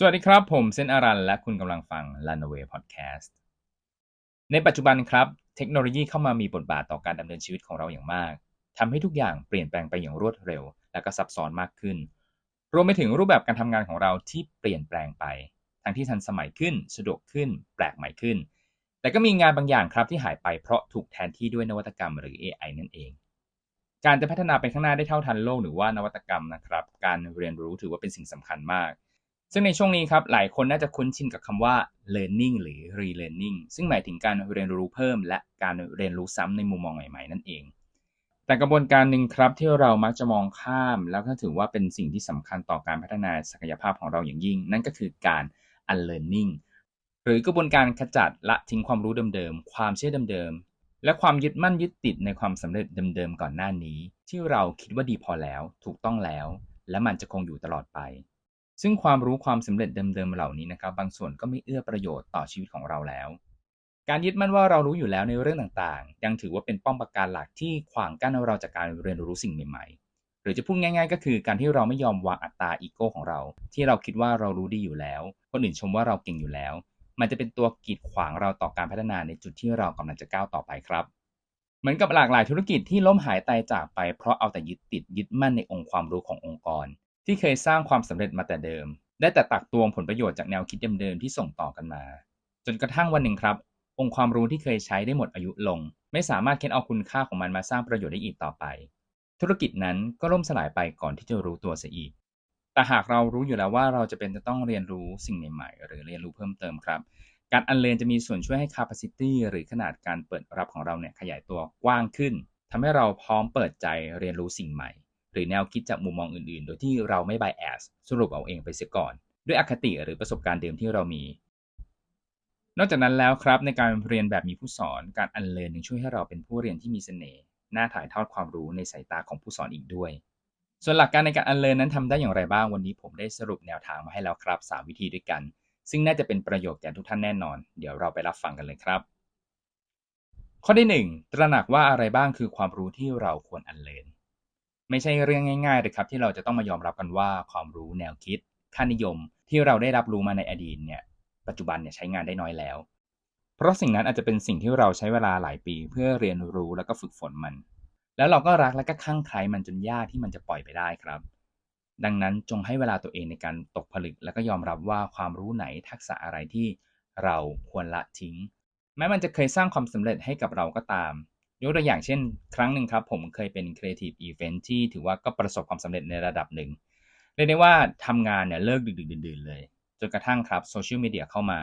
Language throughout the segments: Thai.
สวัสดีครับ ผมเซนอารัน และคุณกำลังฟัง Runaway Podcast ในปัจจุบันครับ เทคโนโลยีเข้ามามีบทบาทต่อการดำเนินชีวิตของเราอย่างมากทำให้ทุกอย่างเปลี่ยนแปลงไปอย่างรวดเร็ว และก็ซับซ้อนมากขึ้น รวมไปถึงรูปแบบการทำงานของเราที่เปลี่ยนแปลงไป ทั้งที่ทันสมัยขึ้น สะดวกขึ้น แปลกใหม่ขึ้น แต่ก็มีงานบางอย่างครับที่หายไปเพราะถูกแทนที่ด้วยนวัตกรรมหรือ AI นั่นเองการจะพัฒนาไปข้างหน้าได้เท่าทันโลกหรือว่านวัตกรรมนะครับ การเรียนรู้ถือว่าเป็นสิ่งสำคัญมาก ซึ่งในช่วงนี้ครับหลายคนน่าจะคุ้นชินกับคำว่า learning หรือ relearning ซึ่งหมายถึงการเรียนรู้เพิ่ม และการเรียนรู้ซ้ำในมุมมองใหม่ๆ นั่นเอง แต่กระบวนการหนึ่งครับที่เรามักจะมองข้าม แล้วก็ถือว่าเป็นสิ่งที่สำคัญต่อการพัฒนาศักยภาพของเราอย่างยิ่ง นั่นก็คือการ unlearning หรือกระบวนการขจัดละทิ้งความรู้เดิมๆ ความเชื่อเดิมๆ และความยึดมั่นยึดติดในความสำเร็จเดิมๆ ก่อนหน้านี้ ที่เราคิดว่าดีพอแล้ว ถูกต้องแล้ว และมันจะคงอยู่ตลอดไป ซึ่งความรู้ความสำเร็จเดิมๆเหล่านี้นะครับ บางส่วนก็ไม่เอื้อประโยชน์ต่อชีวิตของเราแล้ว การยึดมั่นว่าเรารู้อยู่แล้วในเรื่องต่างๆ ยังถือว่าเป็นป้อมปราการหลักที่ขวางกั้นเราจากการเรียนรู้สิ่งใหม่ๆ หรือจะพูดง่าย ๆ ก็คือการที่เราไม่ยอมวางอัตราอีโก้ของเรา ที่เราคิดว่าเรารู้ดีอยู่แล้ว คนอื่นชมว่าเราเก่งอยู่แล้ว มันจะเป็นตัวกีดขวางเราต่อการพัฒนาในจุดที่เรากำลังจะก้าวต่อไปครับเหมือนกับหลากหลายธุรกิจที่ล้มหายตายจากไปเพราะเอาแต่ยึดติดยึดมั่นในองค์ความรู้ขององค์กร ที่เคยสร้างความสำเร็จมาแต่เดิม ได้แต่ตักตวงผลประโยชน์จากแนวคิดเดิมๆที่ส่งต่อกันมา จนกระทั่งวันหนึ่งครับ องค์ความรู้ที่เคยใช้ได้หมดอายุลง ไม่สามารถเค้นเอาคุณค่าของมันมาสร้างประโยชน์ได้อีกต่อไป ธุรกิจนั้นก็ล่มสลายไปก่อนที่จะรู้ตัวเสียอีก แต่หากเรารู้อยู่แล้วว่าเราจะเป็นจะต้องเรียนรู้สิ่งใหม่ๆ หรือเรียนรู้เพิ่มเติมครับการอันเลนจะมีส่วนช่วยให้ capacity หรือขนาดการเปิดรับของเราเนี่ยขยายตัวกว้างขึ้นทำให้เราพร้อมเปิดใจเรียนรู้สิ่งใหม่ หรือแนวคิดจากมุมมองอื่นๆ โดยที่เราไม่ bias สรุปเอาเองไปเสียก่อน ด้วยอคติหรือประสบการณ์เดิมที่เรามี นอกจากนั้นแล้วครับในการเรียนแบบมีผู้สอนการอันเลนยังช่วยให้เราเป็นผู้เรียนที่มีเสน่ห์น่าถ่ายทอดความรู้ในสายตาของผู้สอนอีกด้วย ส่วนหลักการในการอันเลนนั้นทำได้อย่างไรบ้างวันนี้ผมได้สรุปแนวทางมาให้แล้วครับ 3 วิธีด้วยกัน ซึ่งน่าจะเป็นประโยชน์แก่ทุกท่านแน่นอน เดี๋ยวเราไปรับฟังกันเลยครับ ข้อที่ 1 ตระหนักว่าอะไรบ้างคือความรู้ที่เราควรอันเลน ไม่ใช่เรื่องง่ายๆเลยครับ ที่เราจะต้องมายอมรับกันว่าความรู้แนวคิด ค่านิยมที่เราได้รับรู้มาในอดีตเนี่ย ปัจจุบันเนี่ยใช้งานได้น้อยแล้ว เพราะสิ่งนั้นอาจจะเป็นสิ่งที่เราใช้เวลาหลายปี เพื่อเรียนรู้แล้วก็ฝึกฝนมัน แล้วเราก็รักและก็คลั่งไคล้มันจนยากที่มันจะปล่อยไปได้ครับ ดังนั้นจงให้เวลาตัวเองในการตกผลึก แล้วก็ยอมรับว่าความรู้ไหนทักษะอะไรที่เราควรละทิ้ง แม้มันจะเคยสร้างความสำเร็จให้กับเราก็ตาม ยกตัวอย่างเช่น ครั้งหนึ่งครับ ผมเคยเป็น Creative Event ที่ถือว่าก็ประสบความสำเร็จในระดับหนึ่งเรียกได้ว่าทำงานเนี่ยเลิกดึกดื่นเลย จนกระทั่งครับโซเชียลมีเดียเข้ามา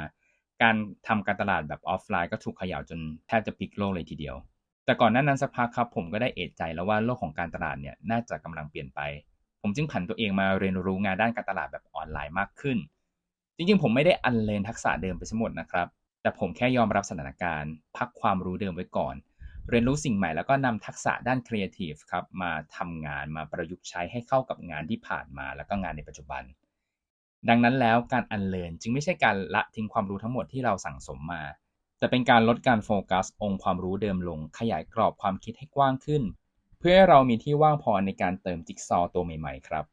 การทำการตลาดแบบออฟไลน์ก็ถูกขย่าจนแทบจะพลิกโลกเลยทีเดียว แต่ก่อนนั้นนั้นสักพักครับ ผมก็ได้เอดใจแล้วว่าโลกของการตลาดเนี่ยน่าจะกำลังเปลี่ยนไป ผมจึงผันตัวเองมาเรียนรู้งานด้านการตลาดแบบออนไลน์มากขึ้น จริงๆ ผมไม่ได้อันเลนทักษะเดิมไปทั้งหมดนะครับ แต่ผมแค่ยอมรับสถานการณ์ พักความรู้เดิมไว้ก่อน เรียนรู้สิ่งใหม่แล้วก็นำทักษะด้านครีเอทีฟครับมาทำงานมาประยุกต์ใช้ให้เข้ากับงานที่ผ่านมา แล้วก็งานในปัจจุบัน ดังนั้นแล้วการอันเลินจึงไม่ใช่การละทิ้งความรู้ทั้งหมดที่เราสั่งสมมา แต่เป็นการลดการโฟกัส องค์ความรู้เดิมลง ขยายกรอบความคิดให้กว้างขึ้น เพื่อให้เรามีที่ว่างพอในการเติมจิ๊กซอตัวใหม่ๆ ครับ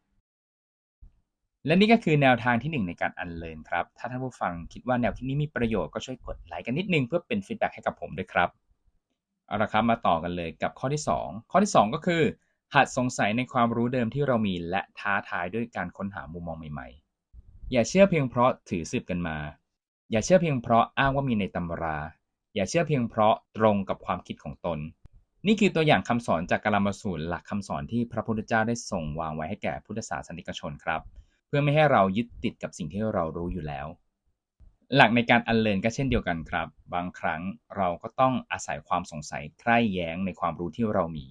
และนี่ก็คือแนวทางที่ 1 ในการอันเลินครับ ถ้าท่านผู้ฟังคิดว่าแนวคิดนี้มีประโยชน์ก็ช่วยกดไลค์กันนิดนึงเพื่อเป็นฟีดแบ็กให้กับผมด้วยครับ เอาละครับมาต่อกันเลยกับข้อที่ 2 ข้อที่ 2 ก็คือ หัดสงสัยในความรู้เดิมที่เรามีและท้าทายด้วยการค้นหามุมมองใหม่ๆ อย่าเชื่อเพียงเพราะถือสืบกันมา อย่าเชื่อเพียงเพราะอ้างว่ามีในตำรา อย่าเชื่อเพียงเพราะตรงกับความคิดของตน นี่คือตัวอย่างคำสอนจากกาลามสูตรหลักคำสอนที่พระพุทธเจ้าได้ส่งวางไว้ให้แก่พุทธศาสนิกชนครับ เพื่อไม่ให้เรายึดติดกับสิ่งที่เรารู้อยู่แล้ว หลักในการอันเลินก็เช่นเดียวกันครับ บางครั้งเราก็ต้องอาศัยความสงสัยใคร่แย้งในความรู้ที่เรามี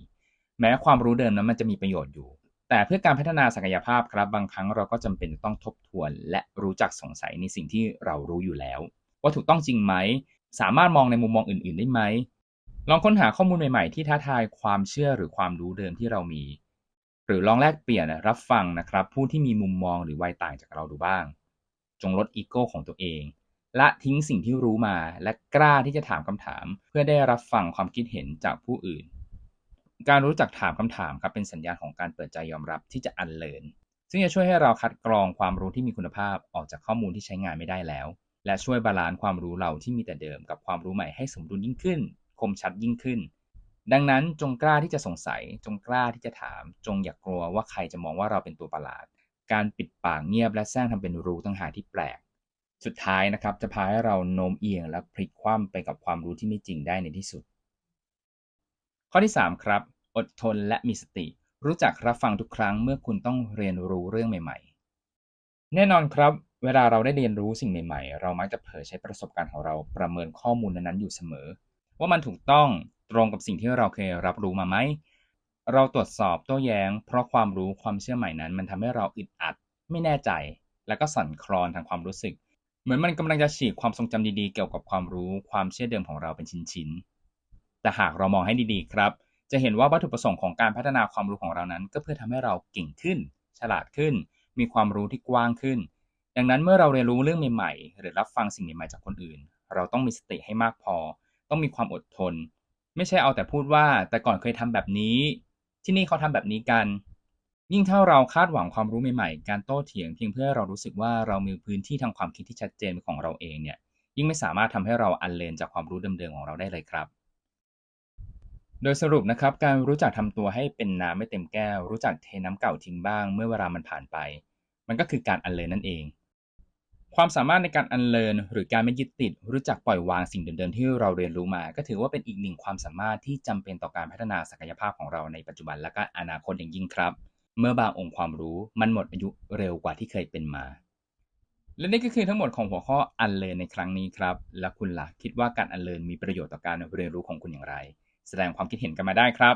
แม้ความรู้เดิมนั้นมันจะมีประโยชน์อยู่ แต่เพื่อการพัฒนาศักยภาพครับ บางครั้งเราก็จำเป็นต้องทบทวน และรู้จักสงสัยในสิ่งที่เรารู้อยู่แล้ว ว่าถูกต้องจริงไหม สามารถมองในมุมมองอื่น ๆ ได้ไหม ลองค้นหาข้อมูลใหม่ ๆ ที่ท้าทายความเชื่อหรือความรู้เดิมที่เรามี หรือลองแลกเปลี่ยนรับฟังนะครับ ผู้ที่มีมุมมองหรือวัยต่างจากเราดูบ้าง จงลดอีโก้ของตัวเอง ละทิ้งสิ่งที่รู้มา และกล้าที่จะถามคำถาม เพื่อได้รับฟังความคิดเห็นจากผู้อื่น การรู้จักถามคำถามครับเป็นสัญญาณของการเปิดใจยอมรับที่จะอันเลินซึ่งจะช่วยให้เราคัดกรองความรู้ที่มีคุณภาพออกจากข้อมูลที่ใช้งานไม่ได้แล้ว และช่วยบาลานซ์ความรู้เราที่มีแต่เดิมกับความรู้ใหม่ให้สมดุลยิ่งขึ้น คมชัดยิ่งขึ้น ดังนั้นจงกล้าที่จะสงสัย จงกล้าที่จะถาม จงอย่ากกลัวว่าใครจะมองว่าเราเป็นตัวประหลาด การปิดปากเงียบและแซงทำเป็นรู้ตั้งหาที่แปลก สุดท้ายนะครับจะพาให้เราโน้มเอียงและพลิกคว่ำไปกับความรู้ที่ไม่จริงได้ในที่สุด ข้อที่ 3 ครับ อดทนและมีสติ รู้จักรับฟังทุกครั้งเมื่อคุณต้องเรียนรู้เรื่องใหม่ ๆ แน่นอนครับ เวลาเราได้เรียนรู้สิ่งใหม่ ๆ เรามักจะเผยใช้ประสบการณ์ของเราประเมินข้อมูลนั้นๆอยู่เสมอ ว่ามันถูกต้องตรงกับสิ่งที่เราเคยรับรู้มาไหมเราตรวจสอบโต้แย้ง เพราะความรู้ความเชื่อใหม่นั้น มันทำให้เราอึดอัด ไม่แน่ใจ แล้วก็สั่นคลอนทางความรู้สึก เหมือนมันกำลังจะฉีกความทรงจำดีๆ เกี่ยวกับความรู้ความเชื่อเดิมของเราเป็นชิ้นๆ แต่หากเรามองให้ดีๆ ครับ จะเห็นว่าวัตถุประสงค์ของการพัฒนาความรู้ของเรานั้น ก็เพื่อทำให้เราเก่งขึ้น ฉลาดขึ้น มีความรู้ที่กว้างขึ้น ดังนั้นเมื่อเราเรียนรู้เรื่องใหม่ๆ หรือรับฟังสิ่งใหม่ๆจากคนอื่น เราต้องมีสติให้มากพอ ต้องมีความอดทน ไม่ใช่เอาแต่พูดว่า แต่ก่อนเคยทำแบบนี้ ที่นี่เขาทำแบบนี้กัน ยิ่งถ้าเราคาดหวังความรู้ใหม่ๆ การโต้เถียงเพียงเพื่อเรารู้สึกว่าเรามีพื้นที่ทางความคิดที่ชัดเจนของเราเองเนี่ย ยิ่งไม่สามารถทำให้เราอันเลนจากความรู้เดิมๆของเราได้เลยครับ โดยสรุปนะครับ การรู้จักทำตัวให้เป็นน้ำไม่เต็มแก้ว รู้จักเทน้ำเก่าทิ้งบ้าง เมื่อเวลามันผ่านไป มันก็คือการอันเลนนั่นเอง ความสามารถในการอันเลนหรือการไม่ยึดติด รู้จักปล่อยวางสิ่งเดิมๆที่เราเรียนรู้มา ก็ถือว่าเป็นอีกหนึ่งความสามารถที่จำเป็นต่อการพัฒนาศักยภาพของเราในปัจจุบันและก็อนาคตอย่างยิ่งครับ เมื่อบางองค์ความรู้มันหมดอายุเร็วกว่าที่เคยเป็นมา และนี่ก็คือทั้งหมดของหัวข้ออันเลินในครั้งนี้ครับ และคุณล่ะคิดว่าการอันเลินมีประโยชน์ต่อการเรียนรู้ของคุณอย่างไร แสดงความคิดเห็นกันมาได้ครับ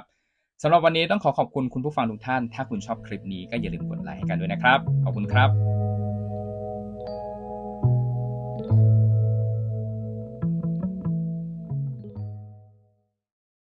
สำหรับวันนี้ต้องขอขอบคุณคุณผู้ฟังทุกท่าน ถ้าคุณชอบคลิปนี้ก็อย่าลืมกดไลค์ให้กันด้วยนะครับ ขอบคุณครับ